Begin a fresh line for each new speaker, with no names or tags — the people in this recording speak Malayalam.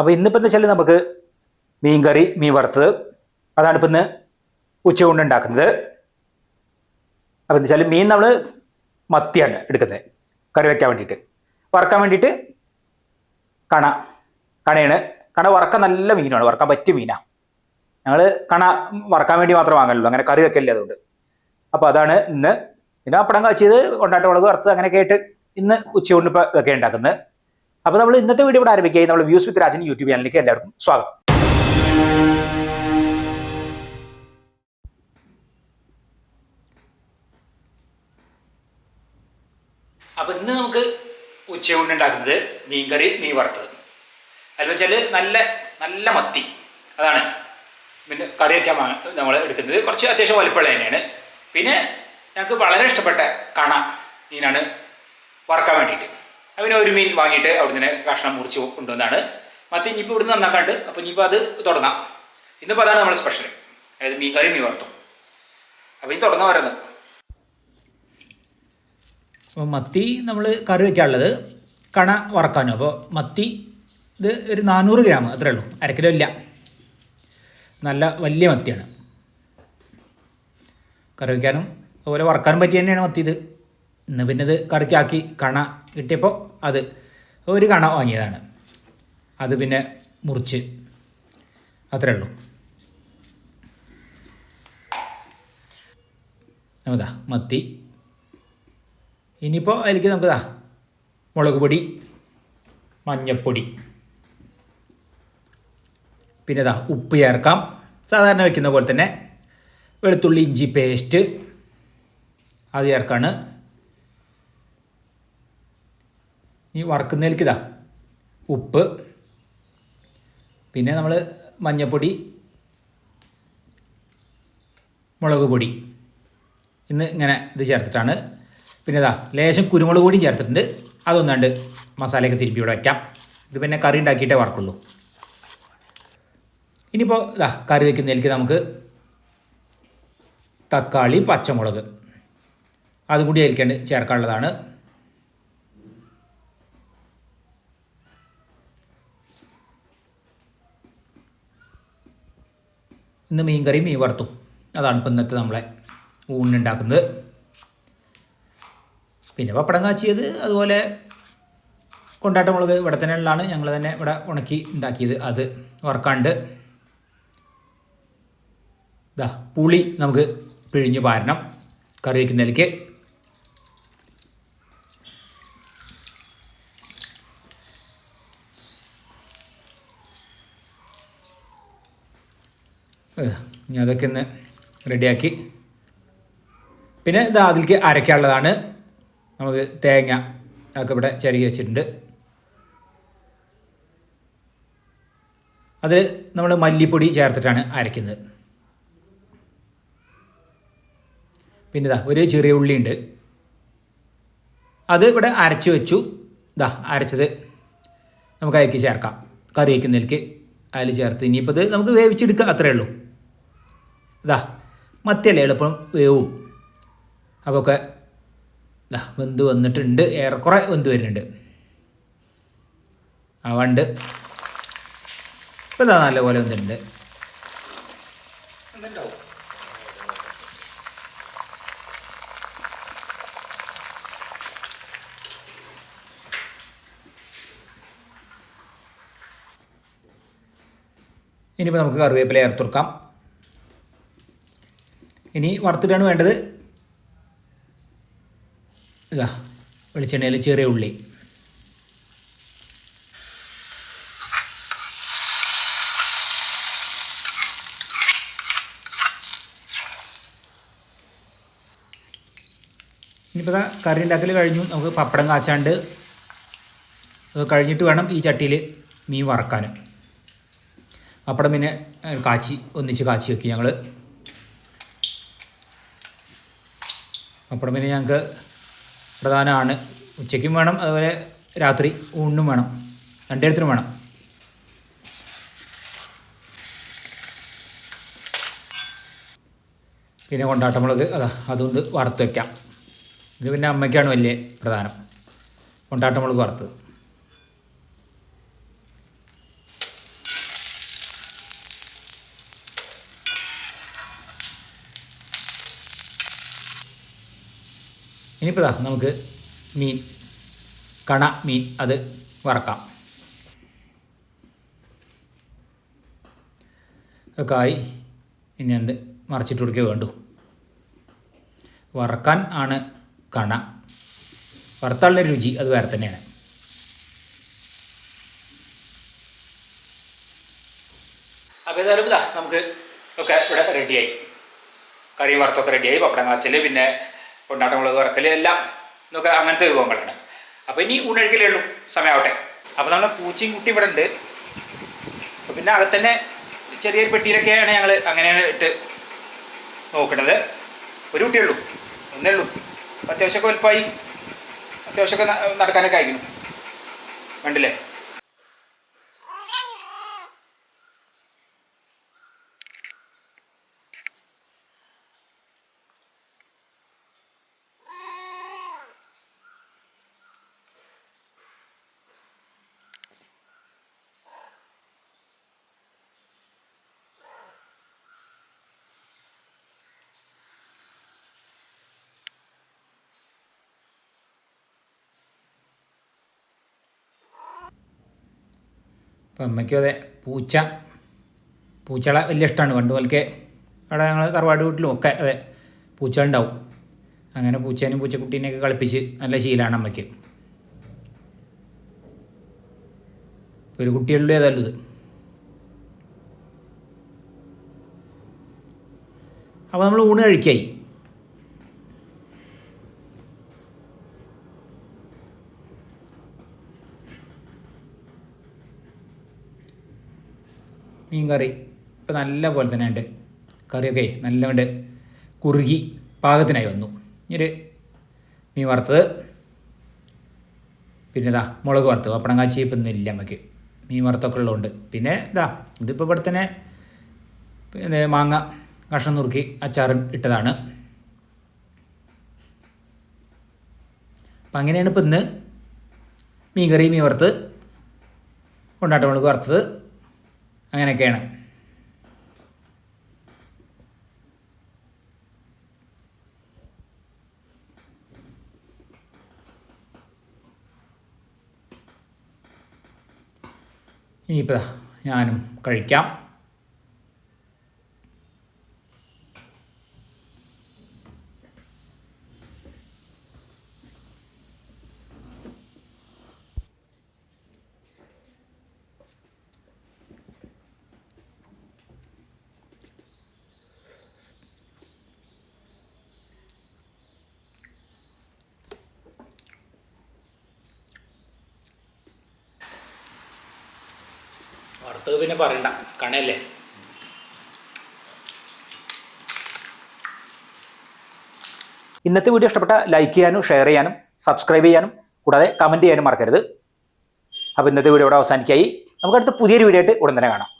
അപ്പോൾ ഇന്നിപ്പോൾ എന്താ വെച്ചാൽ നമുക്ക് മീൻ കറി മീൻ വറുത്തത് അതാണ് ഇപ്പം ഇന്ന് ഉച്ചകൊണ്ട് ഉണ്ടാക്കുന്നത്. അപ്പോൾ എന്താ വെച്ചാൽ മീൻ നമ്മൾ മത്തിയാണ് എടുക്കുന്നത് കറി വയ്ക്കാൻ വേണ്ടിയിട്ട്. വറക്കാൻ വേണ്ടിയിട്ട് കണ കണയാണ്. കണ വറക്കാൻ നല്ല മീനാണ് വറക്കാൻ പറ്റിയ മീനാണ് ഞങ്ങൾ കണ വറക്കാൻ വേണ്ടി മാത്രം വാങ്ങലുള്ളൂ അങ്ങനെ കറി വെക്കല്ലേ അതുകൊണ്ട്. അപ്പോൾ അതാണ് ഇന്ന്. പിന്നെ പടം കാച്ചിയത് കൊണ്ടാട്ട മുളക് വറുത്തത് അങ്ങനെയൊക്കെ ആയിട്ട് ഇന്ന് ഉച്ചകൊണ്ട് ഇപ്പോൾ ഇതൊക്കെ ഉണ്ടാക്കുന്നത്. അപ്പോൾ നമ്മൾ ഇന്നത്തെ വീഡിയോ ഇവിടെ ആരംഭിക്കുക. നമ്മൾ വ്യൂസ് വിത്ത് രാജൻ യൂട്യൂബ് ചാനലിലേക്ക് എല്ലാവർക്കും സ്വാഗതം. അപ്പോൾ ഇന്ന് നമുക്ക് ഉച്ചയൂണ് ഉണ്ടാക്കുന്നത് മീൻകറി മീൻ വറുത്തത്. അതിൽ നല്ല നല്ല മത്തി. അതാണ് പിന്നെ കറി വയ്ക്കാൻ നമ്മൾ എടുക്കുന്നത്. കുറച്ച് അത്യാവശ്യം വലുപ്പമുള്ള തന്നെയാണ്. പിന്നെ ഞങ്ങൾക്ക് വളരെ ഇഷ്ടപ്പെട്ട കണ മീനാണ് വറക്കാൻ വേണ്ടിയിട്ട്. അവന് ഒരു മീൻ വാങ്ങിയിട്ട് അവിടെ നിന്ന് കഷ്ണം മുറിച്ച് കൊണ്ടുവന്നാണ്. മത്തി ഇനിയിപ്പോൾ ഇവിടുന്ന് നന്നാക്കാണ്ട് അപ്പോൾ ഇനിയിപ്പോൾ അത് തുടങ്ങാം. ഇന്നിപ്പോൾ അതാണ് നമ്മൾ സ്പെഷ്യൽ അതായത് മീൻ കറി മീൻ വറുത്തും അപ്പോൾ ഇനി തുടങ്ങാൻ വരുന്നത് അപ്പോൾ മത്തി നമ്മൾ കറി വയ്ക്കാനുള്ളത് കണ വറക്കാനും. അപ്പോൾ മത്തി ഇത് ഒരു നാനൂറ് ഗ്രാം അത്രേ ഉള്ളൂ. അരക്കിലോ കിലോ ഇല്ല. നല്ല വലിയ മത്തിയാണ്. കറി വയ്ക്കാനും അതുപോലെ വറക്കാനും പറ്റി തന്നെയാണ് മത്തി ഇത്. ഇന്ന് പിന്നെ ഇത് കറിക്കാക്കി കണ കിട്ടിയപ്പോൾ അത് ഒരു കണ വാങ്ങിയതാണ്. അത് പിന്നെ മുറിച്ച്. അത്രേ ഉള്ളൂ. നമുക്കാ മത്തി. ഇനിയിപ്പോൾ അതിലേക്ക് നമുക്കതാ മുളക് പൊടി മഞ്ഞപ്പൊടി. പിന്നെ ഇതാ ഉപ്പ് ചേർക്കാം. സാധാരണ വയ്ക്കുന്ന പോലെ തന്നെ വെളുത്തുള്ളി ഇഞ്ചി പേസ്റ്റ് അത് ചേർക്കാണ്. ഈ വറക്കുന്നതിലേക്ക് ഇതാ. ഉപ്പ്. പിന്നെ നമ്മൾ മഞ്ഞൾപ്പൊടി മുളക് പൊടി. ഇന്ന് ഇങ്ങനെ ഇത് ചേർത്തിട്ടാണ്. പിന്നെ ഇതാ ലേശം കുരുമുളക് പൊടിയും ചേർത്തിട്ടുണ്ട്. അതൊന്നാണ്ട് മസാലയൊക്കെ തിരുപ്പി ഇവിടെ വയ്ക്കാം ഇത് പിന്നെ കറി ഉണ്ടാക്കിയിട്ടേ വറക്കുള്ളൂ. ഇനിയിപ്പോൾ ഇതാ കറി വയ്ക്കുന്നതിലേക്ക് നമുക്ക് തക്കാളി പച്ചമുളക്. അതും കൂടി അതിലേക്കാണ്ട് ചേർക്കാനുള്ളതാണ്. ഇന്ന് മീൻ കറി മീൻ വറുത്തും. അതാണ് ഇപ്പം ഇന്നത്തെ നമ്മളെ ഊണിനുണ്ടാക്കുന്നത്. പിന്നെ പപ്പടം കാച്ചിയത് അതുപോലെ കൊണ്ടാട്ട മുളക് ഇവിടെ തന്നെ ഉള്ളതാണ് ഞങ്ങൾ തന്നെ ഇവിടെ ഉണക്കി ഉണ്ടാക്കിയത് അത് വറക്കാണ്ട്. ഇതാ പുളി നമുക്ക് പിഴിഞ്ഞ് പാരണം. കറി വയ്ക്കുന്നതിലേക്ക് ഇനി അതൊക്കെ ഒന്ന് റെഡിയാക്കി. പിന്നെ ഇത് അതിലേക്ക് അരയ്ക്കാനുള്ളതാണ് നമുക്ക് തേങ്ങ ഒക്കെ ഇവിടെ ചിരകി വെച്ചിട്ടുണ്ട്. അത് നമ്മൾ മല്ലിപ്പൊടി ചേർത്തിട്ടാണ് അരയ്ക്കുന്നത്. പിന്നെ ഇതാ ഒരു ചെറിയ ഉള്ളി ഉണ്ട്. അത് ഇവിടെ അരച്ച് വെച്ചു. ഇതാ അരച്ചത് നമുക്ക് അതിലേക്ക് ചേർക്കാം. കറി വയ്ക്കുന്നതിലേക്ക് അതിൽ ചേർത്ത്. ഇനിയിപ്പോൾ ഇത് നമുക്ക് വേവിച്ചെടുക്കുക അത്രയേ ഉള്ളൂ. ഇതാ മത്തിയല്ലേ എളുപ്പം? വേവും. അപ്പോൾ ഒക്കെ ഇതാ വെന്ത് വന്നിട്ടുണ്ട്. ഏറെക്കുറെ വെന്ത് വരുന്നുണ്ട്. ആ വണ്ട്. ഇപ്പം ഇതാ നല്ലപോലെ വന്നിട്ടുണ്ട് ഇനിയിപ്പോൾ നമുക്ക് കറിവേപ്പില ചേർത്തെടുക്കാം ഇനി വറുത്തിട്ടാണ് വേണ്ടത്. ഇതാ വെളിച്ചെണ്ണയിൽ ചെറിയ ഉള്ളി. ഇനിയിപ്പോൾ കറി ഉണ്ടാക്കൽ കഴിഞ്ഞു. നമുക്ക് പപ്പടം കാച്ചാണ്ട്. കഴിഞ്ഞിട്ട് വേണം ഈ ചട്ടിയിൽ മീൻ വറക്കാൻ പപ്പടം പിന്നെ കാച്ചി ഒന്നിച്ച് കാച്ചി വെക്കി ഞങ്ങൾ പപ്പടം പിന്നെ ഞങ്ങൾക്ക് പ്രധാനമാണ് ഉച്ചയ്ക്കും വേണം അതുപോലെ രാത്രി ഊണിനും വേണം രണ്ടിടത്തിനും വേണം. പിന്നെ കൊണ്ടാട്ടമുളക് അതാ അതുകൊണ്ട് വറുത്ത് വയ്ക്കാം ഇത് പിന്നെ അമ്മയ്ക്കാണ് വലിയ പ്രധാനം കൊണ്ടാട്ടമുളക് വറുത്തത്. ഇനിയിപ്പോൾ ഇതാ നമുക്ക് മീൻ കണ മീൻ അത് വറക്കാം. ഒക്കെ ആയി. ഇനി എന്ത് മറിച്ചിട്ട് കൊടുക്കുക വേണ്ടു. വറക്കാൻ ആണ് കണ. വറുത്താളിന്റെ രുചി അത് വേറെ തന്നെയാണ്. അപ്പോൾ ഏതായാലും ഇതാ നമുക്ക് ഒക്കെ ഇവിടെ റെഡിയായി കറിയും വറുത്തൊക്കെ റെഡിയായി പപ്പടം കാച്ചൽ പിന്നെ കൊണ്ടാട്ടം മുളക് വറക്കൽ എല്ലാം എന്നൊക്കെ അങ്ങനത്തെ വിഭവങ്ങളാണ്. അപ്പോൾ ഇനി ഊണഴിക്കലേ ഉള്ളൂ. സമയമാവട്ടെ. അപ്പോൾ നമ്മൾ പൂച്ചയും കുട്ടി ഇവിടെ ഉണ്ട്. അപ്പോൾ പിന്നെ അകത്തന്നെ ചെറിയൊരു പെട്ടിയിലൊക്കെയാണ് ഞങ്ങൾ അങ്ങനെയാണ് ഇട്ട് നോക്കുന്നത് ഒരു കുട്ടിയുള്ളൂ ഒന്നേ ഉള്ളൂ. അത്യാവശ്യമൊക്കെ വലുപ്പമായി. അത്യാവശ്യമൊക്കെ നടക്കാനൊക്കെ അയക്കണം കണ്ടില്ലേ? അപ്പം അമ്മയ്ക്കും അതെ പൂച്ച. പൂച്ചകളെ വലിയ ഇഷ്ടമാണ് പണ്ട് മുതൽക്കേ അവിടെ ഞങ്ങൾ തറവാട് വീട്ടിലും ഒക്കെ അതെ പൂച്ച ഉണ്ടാവും. അങ്ങനെ പൂച്ചേനും പൂച്ചക്കുട്ടീനെയൊക്കെ കളിപ്പിച്ച് നല്ല ശീലമാണ് അമ്മയ്ക്ക്. ഒരു കുട്ടികളുടെ ഏതായാലും ഇത് അപ്പോൾ നമ്മൾ ഊണ് കഴിക്കായി. മീൻ കറി ഇപ്പം നല്ല പോലെ തന്നെ ഉണ്ട്. കറിയൊക്കെ നല്ല കൊണ്ട് കുറുകി പാകത്തിനായി വന്നു. ഇനി മീൻ വറുത്തത്. പിന്നെ ഇതാ മുളക് വറുത്ത് പപ്പടം കാച്ചി ഇപ്പം ഇന്നില്ല നമുക്ക് മീൻ വറുത്തൊക്കെ ഉള്ളതുകൊണ്ട്. പിന്നെ ഇതാ ഇതിപ്പോൾ ഇവിടെ തന്നെ മാങ്ങ കഷ്ണം നുറുക്കി അച്ചാറും ഇട്ടതാണ്. അപ്പം അങ്ങനെയാണ് ഇപ്പം ഇന്ന് മീൻ കറി മീൻ വറുത്ത് കൊണ്ടാട്ട മുളക് വറുത്തത്. അങ്ങനെയൊക്കെയാണ്. ഇനിയിപ്പോൾ ദാ ഞാനും കഴിക്കാം. വറുത്തത് പിന്നെ പറയണ്ട. കണയല്ലേ? ഇന്നത്തെ വീഡിയോ ഇഷ്ടപ്പെട്ട ലൈക്ക് ചെയ്യാനും ഷെയർ ചെയ്യാനും സബ്സ്ക്രൈബ് ചെയ്യാനും കൂടാതെ കമന്റ് ചെയ്യാനും മറക്കരുത്. അപ്പോൾ ഇന്നത്തെ വീഡിയോ ഇവിടെ അവസാനിക്കായി. നമുക്ക് അടുത്ത പുതിയൊരു വീഡിയോ ആയിട്ട് ഉടൻ തന്നെ കാണാം.